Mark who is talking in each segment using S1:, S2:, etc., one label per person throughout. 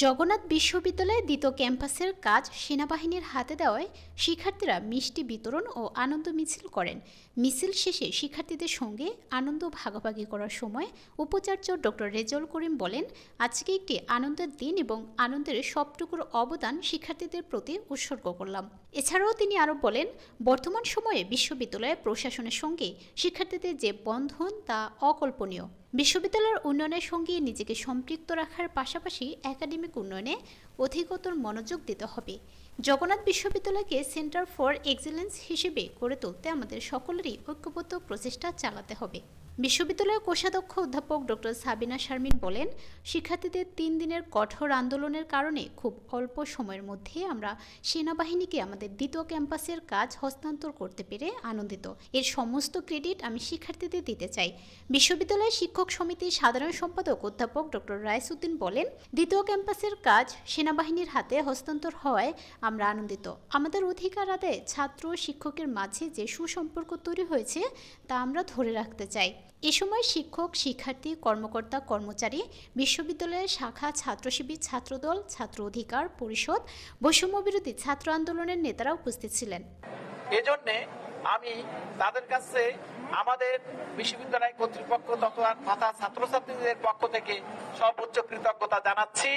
S1: জগন্নাথ বিশ্ববিদ্যালয়ে দ্বিতীয় ক্যাম্পাসের কাজ সেনাবাহিনীর হাতে দেওয়ায় শিক্ষার্থীরা মিষ্টি বিতরণ ও আনন্দ মিছিল করেন। মিছিল শেষে শিক্ষার্থীদের সঙ্গে আনন্দ ভাগাভাগি করার সময় উপাচার্য ডক্টর রেজল করিম বলেন, আজকে একটি আনন্দের দিন এবং আনন্দের সবটুকুর অবদান শিক্ষার্থীদের প্রতি উৎসর্গ করলাম। এছাড়াও তিনি আরও বলেন, বর্তমান সময়ে বিশ্ববিদ্যালয় প্রশাসনের সঙ্গে শিক্ষার্থীদের যে বন্ধন তা অকল্পনীয়। বিশ্ববিদ্যালয়ের উন্নয়নের সঙ্গে নিজেকে সম্পৃক্ত রাখার পাশাপাশি একাডেমিক উন্নয়নে অধিকতর মনোযোগ দিতে হবে। জগন্নাথ বিশ্ববিদ্যালয়কে সেন্টার ফর এক্সেলেন্স হিসেবে গড়ে তুলতে আমাদের সকলেরই ঐক্যবদ্ধ প্রচেষ্টা চালাতে হবে। বিশ্ববিদ্যালয়ের কোষাধ্যক্ষ অধ্যাপক ডক্টর সাবিনা শারমিন বলেন, শিক্ষার্থীদের তিন দিনের কঠোর আন্দোলনের কারণে খুব অল্প সময়ের মধ্যে আমরা সেনাবাহিনীকে আমাদের দ্বিতীয় ক্যাম্পাসের কাজ হস্তান্তর করতে পেরে আনন্দিত। এর সমস্ত ক্রেডিট আমি শিক্ষার্থীদের দিতে চাই। বিশ্ববিদ্যালয়ের শিক্ষক সমিতির সাধারণ সম্পাদক অধ্যাপক ডক্টর রায়সুদ্দিন বলেন, দ্বিতীয় ক্যাম্পাসের কাজ সেনাবাহিনীর হাতে হস্তান্তর হওয়ায় আমরা আনন্দিত। আমাদের অধিকার আদায়ে ছাত্র শিক্ষকের মাঝে যে সুসম্পর্ক তৈরি হয়েছে, তা আমরা ধরে রাখতে চাই। এ সময় শিক্ষক, শিক্ষার্থী, কর্মকর্তা, কর্মচারী, বিশ্ববিদ্যালয়ের শাখা ছাত্র শিবির ছাত্রদল, ছাত্র অধিকার পরিষদ, বৈষম্য বিরোধী ছাত্র আন্দোলনের নেতারা উপস্থিত ছিলেন।
S2: এজন্যে আমি তাদের কাছে আমাদের বিশ্ববিদ্যালয় কর্তৃপক্ষ তথা তথা ছাত্রছাত্রীদের পক্ষ থেকে সর্বোচ্চ কৃতজ্ঞতা জানাচ্ছি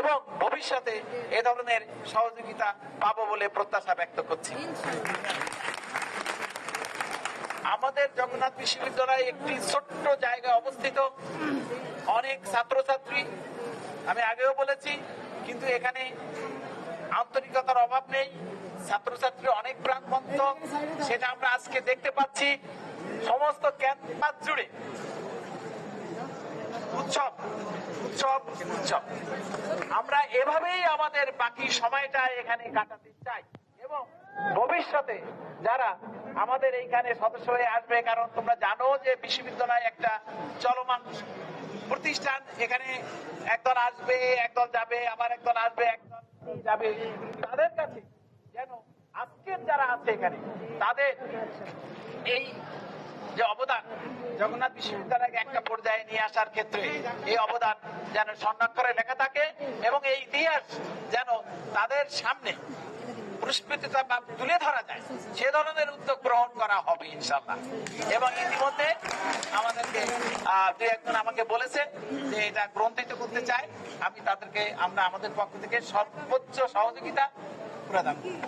S2: এবং ভবিষ্যতে এ ধরনের সহযোগিতা পাবো বলে প্রত্যাশা ব্যক্ত করছি। আমাদের জগন্নাথ বিশ্ববিদ্যালয় একটি ছোট্ট জায়গায় অবস্থিত। অনেক ছাত্রছাত্রী, আমি আগেও বলেছি, কিন্তু এখানে আন্তরিকতার অভাব নেই। ছাত্রছাত্রী অনেক প্রাণবন্ত, সেটা আমরা আজকে দেখতে পাচ্ছি। সমস্ত ক্যাম্পাস জুড়ে উৎসব উৎসব উৎসব। আমরা এভাবেই আমাদের বাকি সময়টা এখানে কাটাতে চাই এবং ভবিষ্যতে যারা আমাদের এইখানে সদস্য হয়ে আসবে, কারণ তোমরা জানো যে বিশ্ববিদ্যালয় একটা চলমান প্রতিষ্ঠান। এখানে একদল আসবে, একদল যাবে, আবার একদল আসবে, একদল যাবে। তাদের কাছে যেন আজকের যারা আছে এখানে, তাদের এই যে অবদান, জগন্নাথ বিশ্ববিদ্যালয়কে একটা পর্যায়ে নিয়ে আসার ক্ষেত্রে এই অবদান যেন স্বর্ণাক্ষরে লেখা থাকে এবং এই ইতিহাস যেন তাদের সামনে তুলে ধরা যায়, সে ধরনের উদ্যোগ গ্রহণ করা হবে ইনশাল্লাহ এবং ইতিমধ্যে আমাদেরকে দু একজন আমাকে বলেছে যে এটা গ্রন্থিত করতে চায়। আমি তাদেরকে, আমরা আমাদের পক্ষ থেকে সর্বোচ্চ সহযোগিতা প্রদান করব।